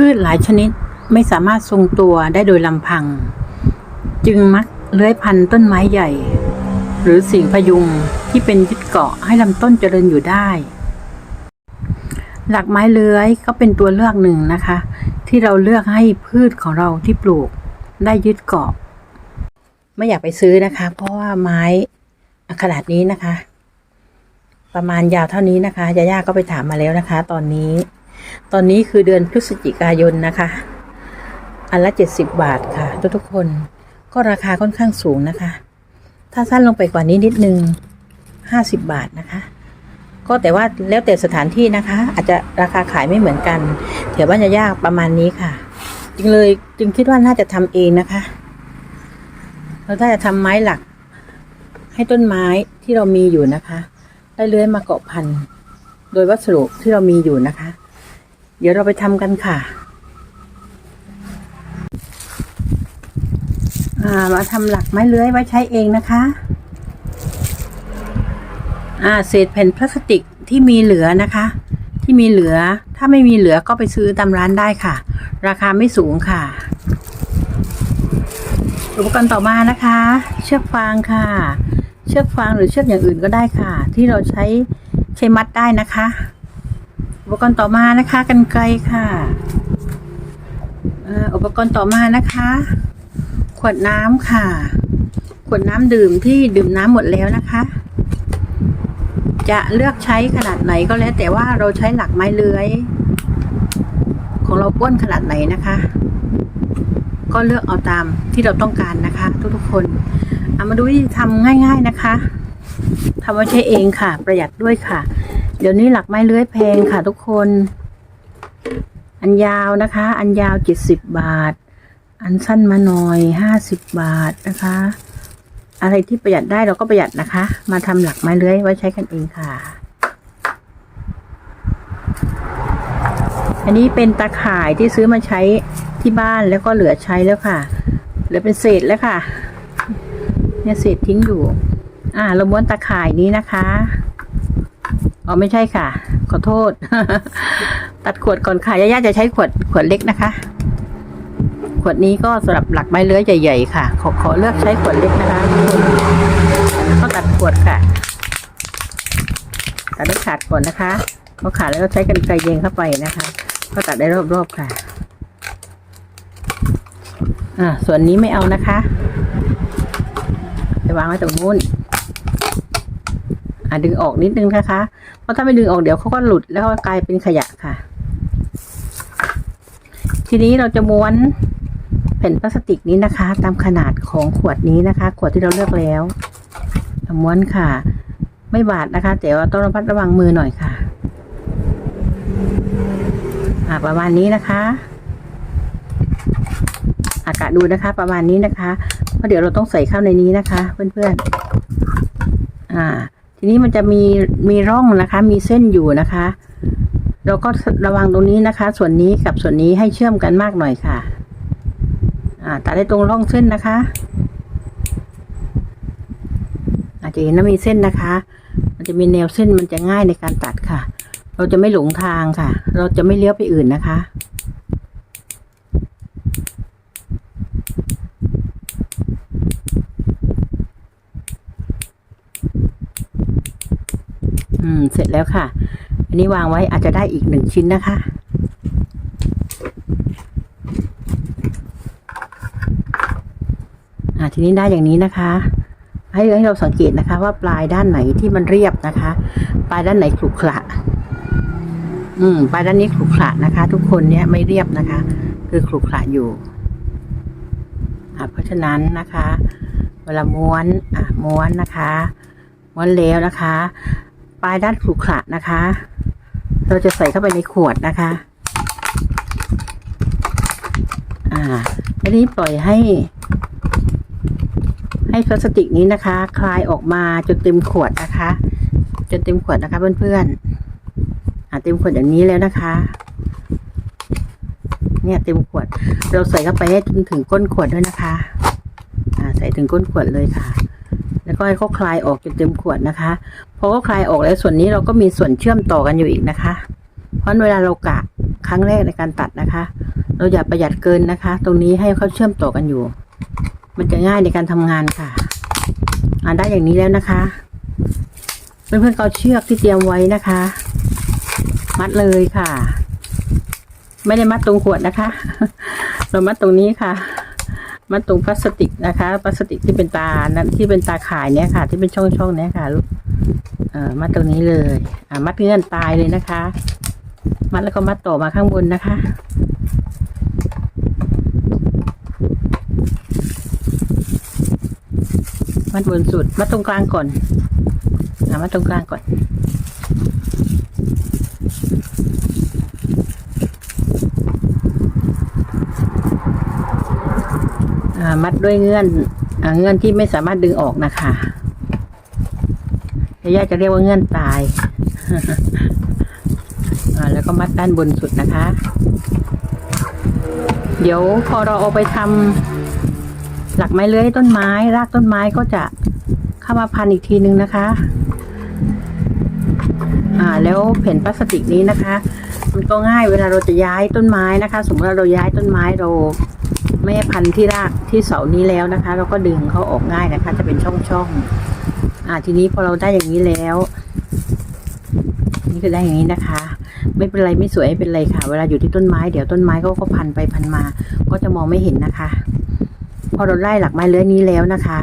พืชหลายชนิดไม่สามารถทรงตัวได้โดยลำพัง จึงมักเลื้อยพันต้นไม้ใหญ่ หรือสิ่งพยุงที่เป็นยึดเกาะให้ลำต้นเจริญอยู่ได้ หลักไม้เลื้อยก็เป็นตัวเลือกหนึ่งนะคะ ที่เราเลือกให้พืชของเราที่ปลูกได้ยึดเกาะ ไม่อยากไปซื้อนะคะ เพราะว่าไม้ขนาดนี้นะคะ ประมาณยาวเท่านี้นะคะยาย่าก็ไปถามมาแล้วนะคะ ตอนนี้ ตอนนี้คือเดือนพฤศจิกายนนะคะ อันละเจ็ดสิบบาทค่ะ ทุกทุกคนก็ราคาค่อนข้างสูงนะคะ ถ้าสั้นลงไปกว่านี้นิดนึงห้าสิบบาทนะคะ ก็แต่ว่าแล้วแต่สถานที่นะคะ อาจจะราคาขายไม่เหมือนกันแถวบ้านยายาประมาณนี้ค่ะ จึงเลยจึงคิดว่าน่าจะทำเองนะคะ เราถ้าจะทำไม้หลักให้ต้นไม้ที่เรามีอยู่นะคะ ได้เลื้อยมาเกาะพันธุ์โดยวัสดุที่เรามีอยู่นะคะ เดี๋ยวเราไปทำกันค่ะอ่ามาทำหลักไม้เลื้อยไว้ใช้เองนะคะอ่าเศษแผ่นพลาสติกที่มีเหลือนะคะ ที่มีเหลือถ้าไม่มีเหลือก็ไปซื้อตามร้านได้ค่ะ ราคาไม่สูงค่ะ อุปกรณ์ต่อมานะคะ เชือกฟางค่ะ เชือกฟางหรือเชือกอย่างอื่นก็ได้ค่ะ ที่เราใช้ใช้มัดได้นะคะ อุปกรณ์ต่อมานะคะกันไกลค่ะอุปกรณ์ต่อมานะคะ ขวดน้ำค่ะ ขวดน้ำดื่มที่ดื่มน้ำหมดแล้วนะคะ จะเลือกใช้ขนาดไหนก็แล้ว แต่ว่าเราใช้หลักไม้เลื้อย ของเราป้วนขนาดไหนนะคะ ก็เลือกเอาตามที่เราต้องการนะคะ ทุกๆคนเอามาดูวิธีทำง่าย ๆนะคะทำไว้ใช้เองค่ะ ประหยัดด้วยค่ะ เดี๋ยวนี้หลักไม้เลื้อยแพงค่ะทุกคน อันยาวนะคะ อันยาวเจ็ดสิบบาท อันสั้นมาหน่อยห้าสิบบาทนะคะ อะไรที่ประหยัดได้เราก็ประหยัดนะคะ มาทำหลักไม้เลื้อยไว้ใช้กันเองค่ะ อันนี้เป็นตาข่ายที่ซื้อมาใช้ที่บ้านแล้วก็เหลือใช้แล้วค่ะ เหลือเป็นเศษแล้วค่ะ เนี่ยเศษทิ้งอยู่ อ่าเราม้วนตาข่ายนี้นะคะ อ๋อไม่ใช่ค่ะ ขอโทษ ตัดขวดก่อนค่ะย่าจะใช้ขวดขวดเล็กนะคะ ขวดนี้ก็สำหรับหลักไม้เลื้อยใหญ่ๆค่ะ ขอขอเลือกใช้ขวดเล็กนะคะแล้วก็ตัดขวดค่ะตัดได้ขาดก่อนนะคะพอขาดแล้วก็ใช้กันไกรเยงเข้าไปนะคะ ก็ตัดได้รอบๆค่ะ อ่าส่วนนี้ไม่เอานะคะ ไปวางไว้ตรงนู้น ดึงออกนิดนึงนะคะ เพราะถ้าไม่ดึงออกเดี๋ยวเขาก็หลุดแล้วก็กลายเป็นขยะค่ะ ทีนี้เราจะม้วนแผ่นพลาสติกนี้นะคะ ตามขนาดของขวดนี้นะคะ ขวดที่เราเลือกแล้วม้วนค่ะ ไม่บาดนะคะ แต่ว่าต้องระมัดระวังมือหน่อยค่ะอาประมาณนี้นะคะ อากาศดูนะคะ ประมาณนี้นะคะเพราะเดี๋ยวเราต้องใส่เข้าในนี้นะคะ เพื่อนๆอ่า นี้มันจะมีมีร่องนะคะ มีเส้นอยู่นะคะ เราก็ระวังตรงนี้นะคะ ส่วนนี้กับส่วนนี้ให้เชื่อมกันมากหน่อยค่ะอ่าตัดได้ตรงร่องเส้นนะคะ อาจจะเห็นว่ามีเส้นนะคะ มันจะมีแนวเส้นมันจะง่ายในการตัดค่ะ เราจะไม่หลงทางค่ะ เราจะไม่เลี้ยวไปอื่นนะคะ อืม เสร็จแล้วค่ะ อันนี้วางไว้อาจจะได้อีกหนึ่งชิ้นนะคะ อ่าทีนี้ได้อย่างนี้นะคะ ให้ให้เราสังเกตนะคะ ว่าปลายด้านไหนที่มันเรียบนะคะ ปลายด้านไหนขรุขระ อืม ปลายด้านนี้ขรุขระนะคะ ทุกคนเนี้ยไม่เรียบนะคะ คือขรุขระอยู่อ่าเพราะฉะนั้นนะคะ เวลาม้วน อะม้วนนะคะม้วนแล้วนะคะ ลายด้านขรุขระนะคะ เราจะใส่เข้าไปในขวดนะคะ อ่าอันนี้ปล่อยให้ ให้พลาสติกนี้นะคะ คลายออกมาจนเต็มขวดนะคะ จนเต็มขวดนะคะเพื่อนๆอ่าเต็มขวดอย่างนี้แล้วนะคะ เนี่ยเต็มขวด เราใส่เข้าไปให้ถึงก้นขวดด้วยนะคะ อ่า ใส่ถึงก้นขวดเลยค่ะ แล้วก็ให้เขาคลายออกจนเต็มขวดนะคะพอเขาคลายออกแล้วส่วนนี้เราก็มีส่วนเชื่อมต่อกันอยู่อีกนะคะ เพราะเวลาเรากะครั้งแรกในการตัดนะคะ เราอย่าประหยัดเกินนะคะ ตรงนี้ให้เขาเชื่อมต่อกันอยู่ มันจะง่ายในการทำงานค่ะอ่านได้อย่างนี้แล้วนะคะเพื่อนๆก็เอาเชือกที่เตรียมไว้นะคะ มัดเลยค่ะ ไม่ได้มัดตรงขวดนะคะ เรามัดตรงนี้ค่ะ มัดตรงพลาสติกนะคะพลาสติกที่เป็นตานั้นที่เป็นตาข่ายเนี้ยค่ะ ที่เป็นช่องๆเนี้ยค่ะลูกเออมัดตรงนี้เลย อ่ามัดเงื่อนตายเลยนะคะ มัดแล้วก็มัดต่อมาข้างบนนะคะ มัดบนสุด มัดตรงกลางก่อนอ่ามัดตรงกลางก่อน อ่ามัดด้วยเงื่อนอ่าเงื่อนที่ไม่สามารถดึงออกนะคะญาติจะเรียกว่าเงื่อนตายอ่าแล้วก็มัดด้านบนสุดนะคะ เดี๋ยวพอเราเอาไปทำหลักไม้เลื้อยต้นไม้ รากต้นไม้ก็จะเข้ามาพันอีกทีนึงนะคะ อ่า แล้วแผ่นพลาสติกนี้นะคะ มันก็ง่ายเวลาเราจะย้ายต้นไม้นะคะ สมมติว่าเราย้ายต้นไม้เรา ไม่ให้พันที่รากที่เสานี้แล้วนะคะ เราก็ดึงเขาออกง่ายนะคะ จะเป็นช่องๆอ่าทีนี้พอเราได้อย่างนี้แล้ว นี่คือได้อย่างนี้นะคะ ไม่เป็นไรไม่สวยไม่เป็นไรค่ะ เวลาอยู่ที่ต้นไม้เดี๋ยวต้นไม้เขาก็พันไปพันมา ก็จะมองไม่เห็นนะคะ พอเราไล่หลักไม้เลื้อยนี้แล้วนะคะ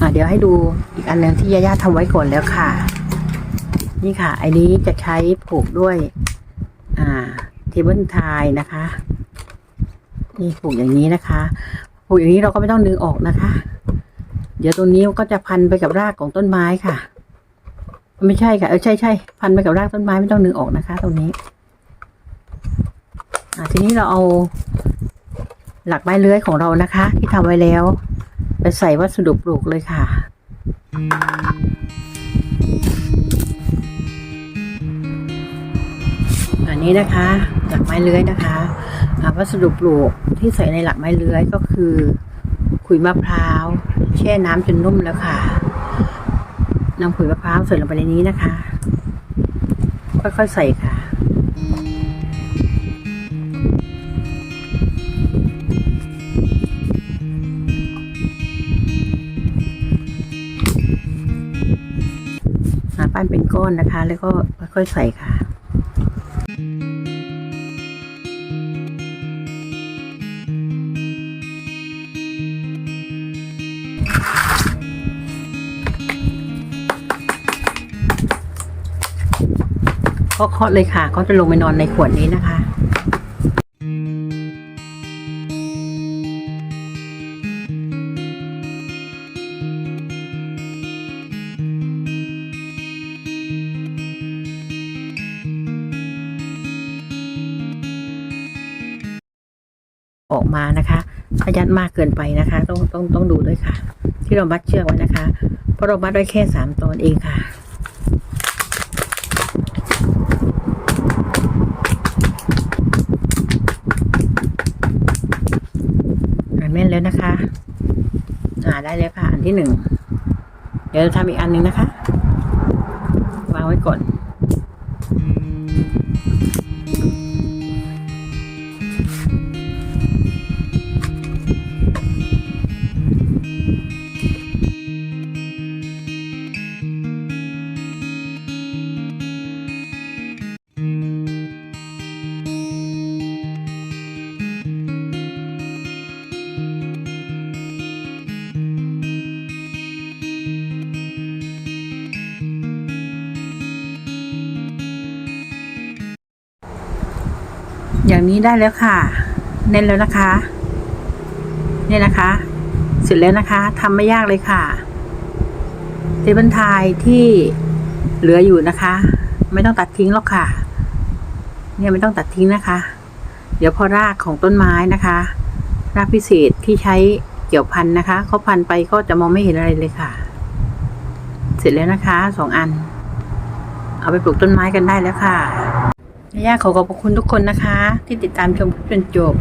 อ่าเดี๋ยวให้ดูอีกอันหนึ่งที่ย่าย่าทำไว้ก่อนแล้วค่ะ นี่ค่ะไอ้นี้จะใช้ผูกด้วย อ่า เทเบิลทายนะคะ นี่ผูกอย่างนี้นะคะผูกอย่างนี้เราก็ไม่ต้องดึงออกนะคะ เดี๋ยวตรงนี้ก็จะพันไปกับรากของต้นไม้ค่ะ ไม่ใช่ค่ะเออใช่ใช่พันไปกับรากต้นไม้ไม่ต้องดึงออกนะคะ ตรงนี้อ่าทีนี้เราเอาหลักไม้เลื้อยของเรานะคะ ที่ทำไว้แล้ว ไปใส่วัสดุปลูกเลยค่ะ นี้นะคะหลักไม้เลื้อยนะคะวัสดุปลูกที่ใส่ในหลักไม้เลื้อยก็คือขุยมะพร้าวแช่น้ำจนนุ่มแล้วค่ะนำขุยมะพร้าวใส่ลงไปในนี้นะคะ ค่อยๆใส่ค่ะปั้นเป็นก้อนนะคะ แล้วก็ค่อยๆใส่ค่ะ ก็เคาะเลยค่ะเขาจะลงไปนอนในขวดนี้นะคะออกมานะคะถ้ายัดมากเกินไปนะคะ ต้องต้องต้องดูด้วยค่ะ ที่เรามัดเชือกไว้นะคะ เพราะเรามัดไว้แค่สามตอนเองค่ะ อ่าน แล้วนะคะ อ่าได้แล้วค่ะ อันที่หนึ่ง เดี๋ยวเราทำอีกอันหนึ่งนะคะ วางไว้ก่อน อย่างนี้ได้แล้วค่ะ เน้นแล้วนะคะ เนี่ยนะคะ เสร็จแล้วนะคะทำไม่ยากเลยค่ะเทเบิลไทยที่เหลืออยู่นะคะ ไม่ต้องตัดทิ้งหรอกค่ะ เนี่ยไม่ต้องตัดทิ้งนะคะ เดี๋ยวพอรากของต้นไม้นะคะ รากพิเศษที่ใช้เกี่ยวพันนะคะเขาพันไปก็จะมองไม่เห็นอะไรเลยค่ะ เสร็จแล้วนะคะสองอัน เอาไปปลูกต้นไม้กันได้แล้วค่ะ ย่าขอขอบคุณทุกคนนะคะ ที่ติดตามชมจนจบ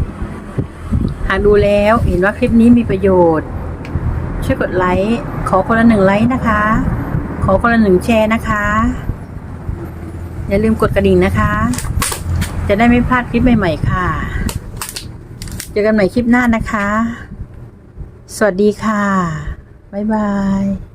หากดูแล้วเห็นว่าคลิปนี้มีประโยชน์ ช่วยกดไลค์ ขอคนละหนึ่งไลค์นะคะ ขอคนละหนึ่งแชร์นะคะ อย่าลืมกดกระดิ่งนะคะ จะได้ไม่พลาดคลิปใหม่ๆค่ะ เจอกันใหม่คลิปหน้านะคะ สวัสดีค่ะ บ๊ายบาย